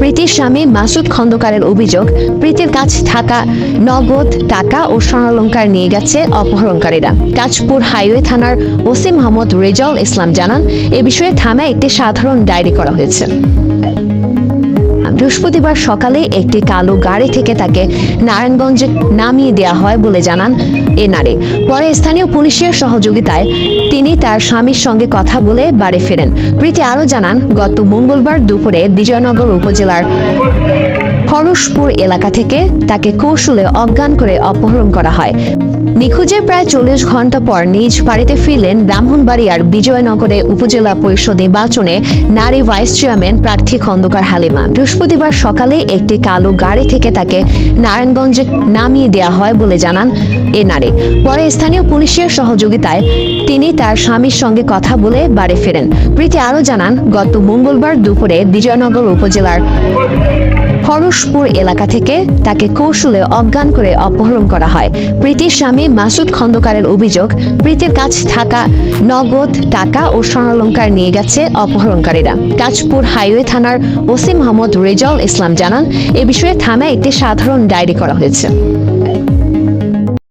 প্রীতির স্বামী মাসুদ খন্দকারের অভিযোগ, প্রীতির কাছ থাকা নগদ টাকা ও স্বর্ণালঙ্কার নিয়ে গেছে অপহরণকারীরা। কাজপুর হাইওয়ে থানার ওসি মোহাম্মদ রেজাউল ইসলাম জানান, এ বিষয়ে থানায় একটি সাধারণ ডায়েরি করা হয়েছে। বৃহস্পতিবার সকালে একটি কালো গাড়ি থেকে তাকে নারায়ণগঞ্জে নামিয়ে দেওয়া হয় বলে জানান এ নারী পরে স্থানীয় পুলিশের সহযোগিতায় তিনি তার স্বামীর সঙ্গে কথা বলে বাড়ি ফেরেন। প্রীতি আরও জানান, গত মঙ্গলবার দুপুরে বিজয়নগর উপজেলার খরসপুর এলাকা থেকে তাকে কৌশলে অজ্ঞান করে অপহরণ করা হয়। নিখোঁজের প্রায় চল্লিশ ঘণ্টা পর নিজ বাড়িতে ফিরলেন ব্রাহ্মণবাড়িয়ার বিজয়নগরে উপজেলা পরিষদ নির্বাচনে নারী ভাইস চেয়ারম্যান প্রার্থী খন্দকার হালিমা। বৃহস্পতিবার সকালে একটি কালো গাড়ি থেকে তাকে নারায়ণগঞ্জে নামিয়ে দেওয়া হয় বলে জানান এ নারী। পরে স্থানীয় পুলিশের সহযোগিতায় তিনি তার স্বামীর সঙ্গে কথা বলে বাড়ি ফেরেন। প্রীতি আরও জানান, গত মঙ্গলবার দুপুরে বিজয়নগর উপজেলার খরসপুর এলাকা থেকে তাকে কৌশলে অজ্ঞান করে অপহরণ করা হয়। প্রীতির স্বামী মাসুদ খন্দকারের অভিযোগ, প্রীতির কাছে থাকা নগদ টাকা ও স্বর্ণালঙ্কার নিয়ে গেছে অপহরণকারীরা। কাজপুর হাইওয়ে থানার ওসি মোহাম্মদ রেজাউল ইসলাম জানান, এ বিষয়ে থানায় একটি সাধারণ ডায়েরি করা হয়েছে।